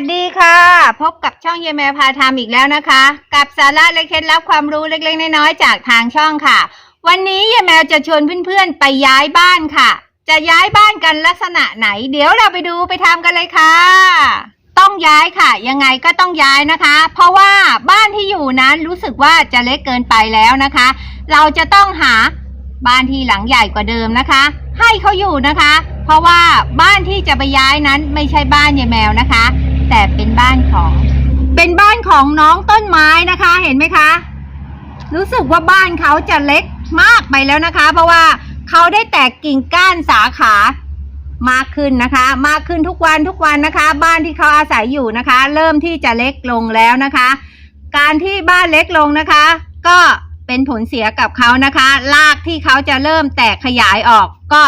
สดีค่ะ พบกับช่องเยแมวพาทำอีกแล้วนะคะ กับสาระและเคล็ดลับความรู้เล็กๆน้อยๆจากทางช่องค่ะ วันนี้เยแมวจะชวนเพื่อนๆไปย้ายบ้านค่ะ จะย้ายบ้านกันลักษณะไหน เดี๋ยวเราไปดูไปทำกันเลยค่ะ ต้องย้ายค่ะ ยังไงก็ต้องย้ายนะคะ เพราะว่าบ้านที่อยู่นั้นรู้สึกว่าจะเล็กเกินไปแล้วนะคะ เราจะต้องหาบ้านที่หลังใหญ่กว่าเดิมนะคะ ให้เขาอยู่นะคะ เพราะว่าบ้านที่จะไปย้ายนั้นไม่ใช่บ้านยายแมวนะคะ แต่เป็นบ้านของ เป็นบ้านของน้องต้นไม้นะคะ เห็นไหมคะ รู้สึกว่าบ้านเขาจะเล็กมากไปแล้วนะคะ เพราะว่าเขาได้แตกกิ่งก้านสาขามากขึ้นนะคะ มากขึ้นทุกวันทุกวันนะคะ บ้านที่เขาอาศัยอยู่นะคะ เริ่มที่จะเล็กลงแล้วนะคะ การที่บ้านเล็กลงนะคะ ก็เป็นผลเสียกับเขานะคะรากที่เขาจะเริ่มแตกขยายออก ก็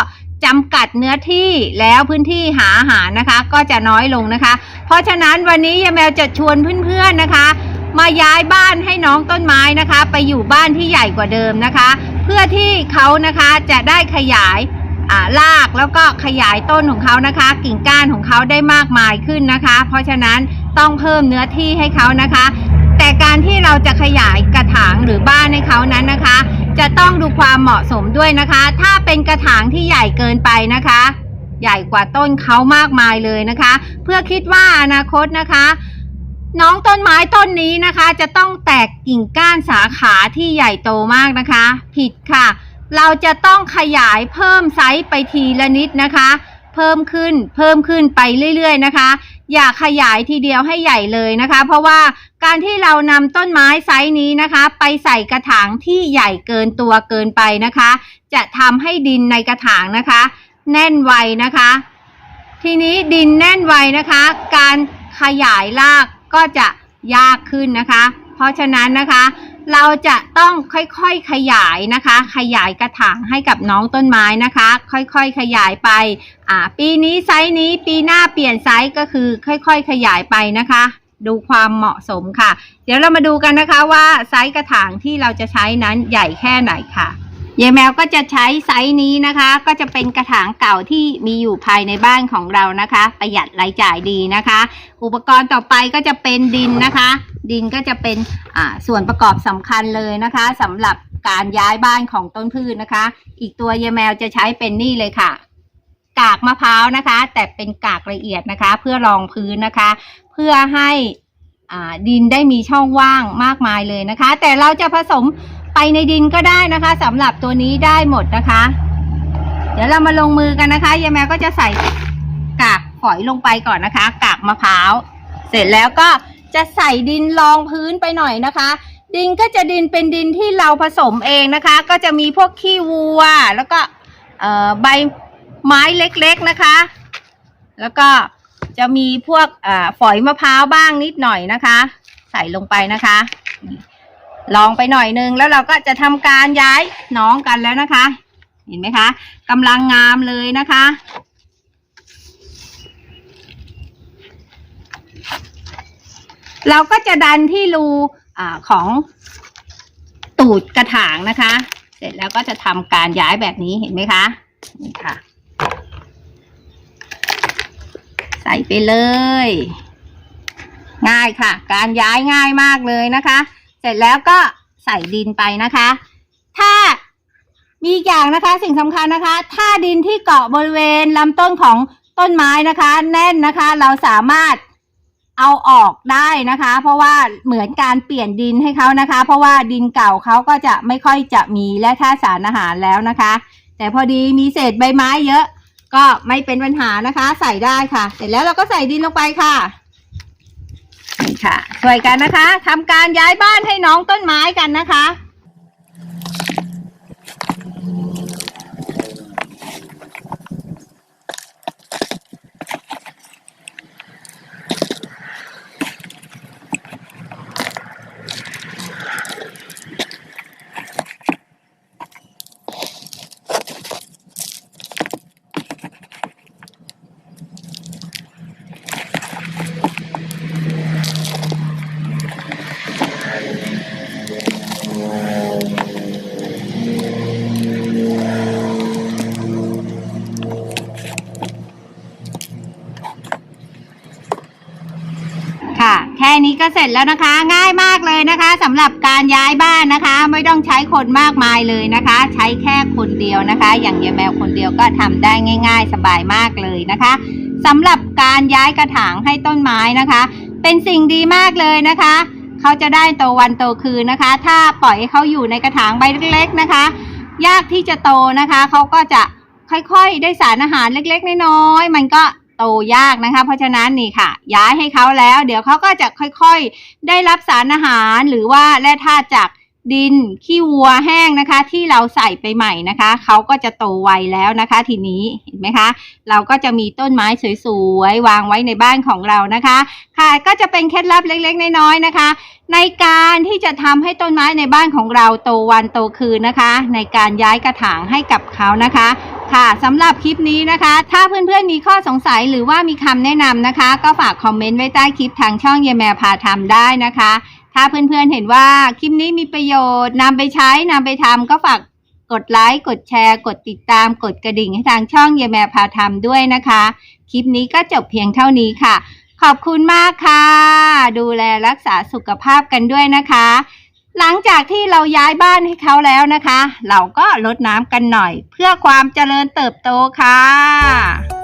จำกัดเนื้อที่แล้วพื้นที่หาอาหารนะคะ ก็จะน้อยลงนะคะ เพราะฉะนั้นวันนี้ยายแมวจะชวนเพื่อนๆนะคะ มาย้ายบ้านให้น้องต้นไม้นะคะ ไปอยู่บ้านที่ใหญ่กว่าเดิมนะคะ เพื่อที่เขานะคะจะได้ขยายอ่ารากแล้วก็ขยายต้นของเขานะคะ กิ่งก้านของเขาได้มากมายขึ้นนะคะ เพราะฉะนั้นต้องเพิ่มเนื้อที่ให้เขานะคะ แต่การที่เราจะขยายกระถางหรือบ้านให้เขานั้นนะคะ จะต้องดูความเหมาะสมด้วยนะคะ ถ้าเป็นกระถางที่ใหญ่เกินไปนะคะ ใหญ่กว่าต้นเขามากมายเลยนะคะ เพื่อคิดว่าอนาคตนะคะ น้องต้นไม้ต้นนี้นะคะ จะต้องแตกกิ่งก้านสาขาที่ใหญ่โตมากนะคะ ผิดค่ะ เราจะต้องขยายเพิ่มไซส์ไปทีละนิดนะคะ เพิ่มขึ้นเพิ่มขึ้นไปเรื่อย ๆ นะคะ อย่าขยายทีเดียวให้ใหญ่เลยนะคะ เพราะว่าการที่เรานำต้นไม้ไซส์นี้นะคะ ไปใส่กระถางที่ใหญ่เกินตัวเกินไปนะคะ จะทำให้ดินในกระถางนะคะ แน่นไวนะคะ ทีนี้ดินแน่นไวนะคะ การขยายรากก็จะยากขึ้นนะคะ เพราะฉะนั้นนะคะ เราจะต้องค่อยๆขยายนะคะ ขยายกระถางให้กับน้องต้นไม้นะคะ ค่อยๆขยายไปอ่าปีนี้ไซส์นี้ปีหน้าเปลี่ยนไซส์ก็คือค่อยๆขยายไปนะคะ ดูความเหมาะสมค่ะ เดี๋ยวเรามาดูกันนะคะว่าไซส์กระถางที่เราจะใช้นั้นใหญ่แค่ไหนค่ะ ยายแมวก็จะใช้ไซส์นี้นะคะ ก็จะเป็นกระถางเก่าที่มีอยู่ภายในบ้านของเรานะคะ ประหยัดรายจ่ายดีนะคะ อุปกรณ์ต่อไปก็จะเป็นดินนะคะ ดินก็จะเป็นส่วนประกอบสำคัญเลยนะคะ สำหรับการย้ายบ้านของต้นพืชนะคะ อีกตัวยายแมวจะใช้เป็นนี่เลยค่ะ กากมะพร้าวนะคะ แต่เป็นกากละเอียดนะคะ เพื่อรองพื้นนะคะ เพื่อให้ดินได้มีช่องว่างมากมายเลยนะคะ แต่เราจะผสม ไปในดินก็ได้นะคะสำหรับตัวนี้ได้หมดนะคะ เดี๋ยวเรามาลงมือกันนะคะยายแมวก็จะใส่กากฝอยลงไปก่อนนะคะ กากมะพร้าว เสร็จแล้วก็จะใส่ดินรองพื้นไปหน่อยนะคะ ดินก็จะดินเป็นดินที่เราผสมเองนะคะ ก็จะมีพวกขี้วัว แล้วก็ใบไม้เล็กๆนะคะ แล้วก็จะมีพวกอฝอยมะพร้าวบ้างนิดหน่อยนะคะ ใส่ลงไปนะคะ ลองไปหน่อยนึงแล้วเราก็จะทำการย้ายน้องกันแล้วนะคะ เห็นไหมคะกำลังงามเลยนะคะ เราก็จะดันที่รูอของตูดกระถางนะคะ เสร็จแล้วก็จะทำการย้ายแบบนี้เห็นไหมคะนี่ค่ะ ใส่ไปเลย ง่ายค่ะ การย้ายง่ายมากเลยนะคะ เสร็จแล้วก็ใส่ดินไปนะคะ ถ้ามีอย่างนะคะสิ่งสำคัญนะคะ ถ้าดินที่เกาะบริเวณลำต้นของต้นไม้นะคะ แน่นนะคะ เราสามารถเอาออกได้นะคะ เพราะว่าเหมือนการเปลี่ยนดินให้เขานะคะ เพราะว่าดินเก่าเขาก็จะไม่ค่อยจะมีและท่าตุสารอาหารแล้วนะคะ แต่พอดีมีเศษใบไม้เยอะ ก็ไม่เป็นปัญหานะคะ ใส่ได้ค่ะ เสร็จแล้วเราก็ใส่ดินลงไปค่ะ ค่ะช่วยกันนะคะทำการย้ายบ้านให้น้องต้นไม้กันนะคะ นี้ก็เสร็จแล้วนะคะ ง่ายมากเลยนะคะสำหรับการย้ายบ้านนะคะ ไม่ต้องใช้คนมากมายเลยนะคะ ใช้แค่คนเดียวนะคะ อย่างยายแมวคนเดียวก็ทำได้ง่าย ๆ สบายมากเลยนะคะสำหรับการย้ายกระถางให้ต้นไม้นะคะ เป็นสิ่งดีมากเลยนะคะเขาจะได้โตวันโตคืนนะคะ ถ้าปล่อยให้เขาอยู่ในกระถางใบเล็ก ๆนะคะ ยากที่จะโตนะคะเขาก็จะค่อยๆ ได้สารอาหารเล็ก ๆ น้อยๆมันก็ โตยากนะคะ เพราะฉะนั้นนี่ค่ะ ย้ายให้เขาแล้ว เดี๋ยวเขาก็จะค่อยๆ ได้รับสารอาหารหรือว่าแร่ธาตุจากดินขี้วัวแห้งนะคะ ที่เราใส่ไปใหม่นะคะเขาก็จะโตไวแล้วนะคะ ทีนี้เห็นไหมคะ เราก็จะมีต้นไม้สวยๆวางไว้ในบ้านของเรานะคะ ค่ะก็จะเป็นเคล็ดลับเล็กๆน้อยๆนะคะ ในการที่จะทำให้ต้นไม้ในบ้านของเราโตวันโตคืนนะคะ ในการย้ายกระถางให้กับเขานะคะ ค่ะสำหรับคลิปนี้นะคะ ถ้าเพื่อนๆมีข้อสงสัยหรือว่ามีคำแนะนำนะคะ ก็ฝากคอมเมนต์ไว้ใต้คลิปทางช่องเยแมพาทำได้นะคะ ถ้าเพื่อนๆเห็นว่าคลิปนี้มีประโยชน์นำไปใช้นำไปทำก็ฝากกดไลค์กดแชร์ กดติดตามกดกระดิ่งให้ทางช่องเยแมพาทำด้วยนะคะ คลิปนี้ก็จบเพียงเท่านี้ค่ะ ขอบคุณมากค่ะ ดูแลรักษาสุขภาพกันด้วยนะคะ หลังจากที่เราย้ายบ้านให้เขาแล้วนะคะ เราก็ลดน้ำกันหน่อย เพื่อความเจริญเติบโตค่ะ